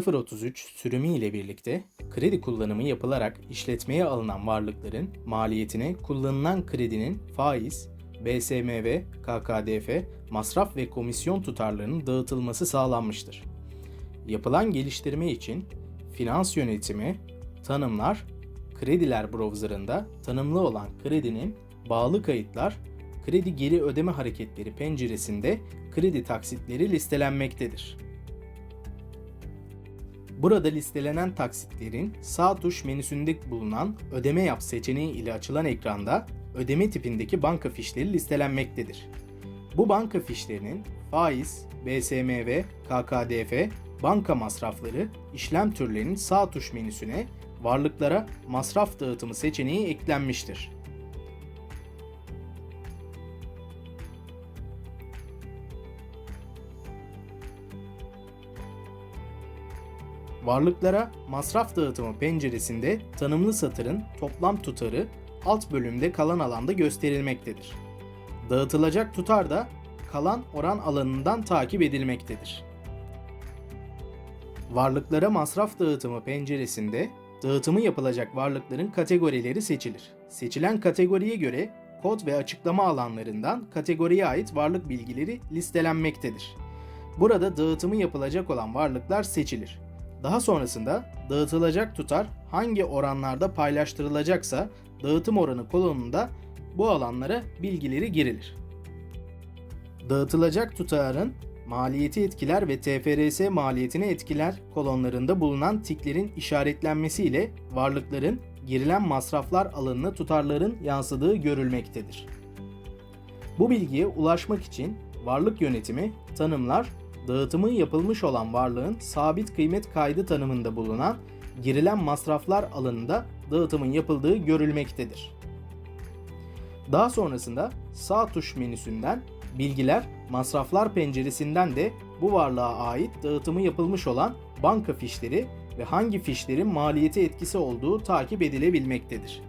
033 sürümü ile birlikte kredi kullanımı yapılarak işletmeye alınan varlıkların maliyetine kullanılan kredinin faiz, BSMV, KKDF, masraf ve komisyon tutarlarının dağıtılması sağlanmıştır. Yapılan geliştirme için finans yönetimi, tanımlar, krediler browserında tanımlı olan kredinin bağlı kayıtlar, kredi geri ödeme hareketleri penceresinde kredi taksitleri listelenmektedir. Burada listelenen taksitlerin sağ tuş menüsünde bulunan ödeme yap seçeneği ile açılan ekranda ödeme tipindeki banka fişleri listelenmektedir. Bu banka fişlerinin faiz, BSMV, KKDF, banka masrafları, işlem türlerinin sağ tuş menüsüne varlıklara masraf dağıtımı seçeneği eklenmiştir. Varlıklara masraf dağıtımı penceresinde tanımlı satırın toplam tutarı alt bölümde kalan alanda gösterilmektedir. Dağıtılacak tutar da kalan oran alanından takip edilmektedir. Varlıklara masraf dağıtımı penceresinde dağıtımı yapılacak varlıkların kategorileri seçilir. Seçilen kategoriye göre kod ve açıklama alanlarından kategoriye ait varlık bilgileri listelenmektedir. Burada dağıtımı yapılacak olan varlıklar seçilir. Daha sonrasında dağıtılacak tutar hangi oranlarda paylaştırılacaksa dağıtım oranı kolonunda bu alanlara bilgileri girilir. Dağıtılacak tutarın maliyeti etkiler ve TFRS maliyetini etkiler kolonlarında bulunan tiklerin işaretlenmesiyle varlıkların girilen masraflar alanına tutarların yansıdığı görülmektedir. Bu bilgiye ulaşmak için varlık yönetimi, tanımlar, dağıtımı yapılmış olan varlığın sabit kıymet kaydı tanımında bulunan girilen masraflar alanında dağıtımın yapıldığı görülmektedir. Daha sonrasında sağ tuş menüsünden bilgiler masraflar penceresinden de bu varlığa ait dağıtımı yapılmış olan banka fişleri ve hangi fişlerin maliyeti etkisi olduğu takip edilebilmektedir.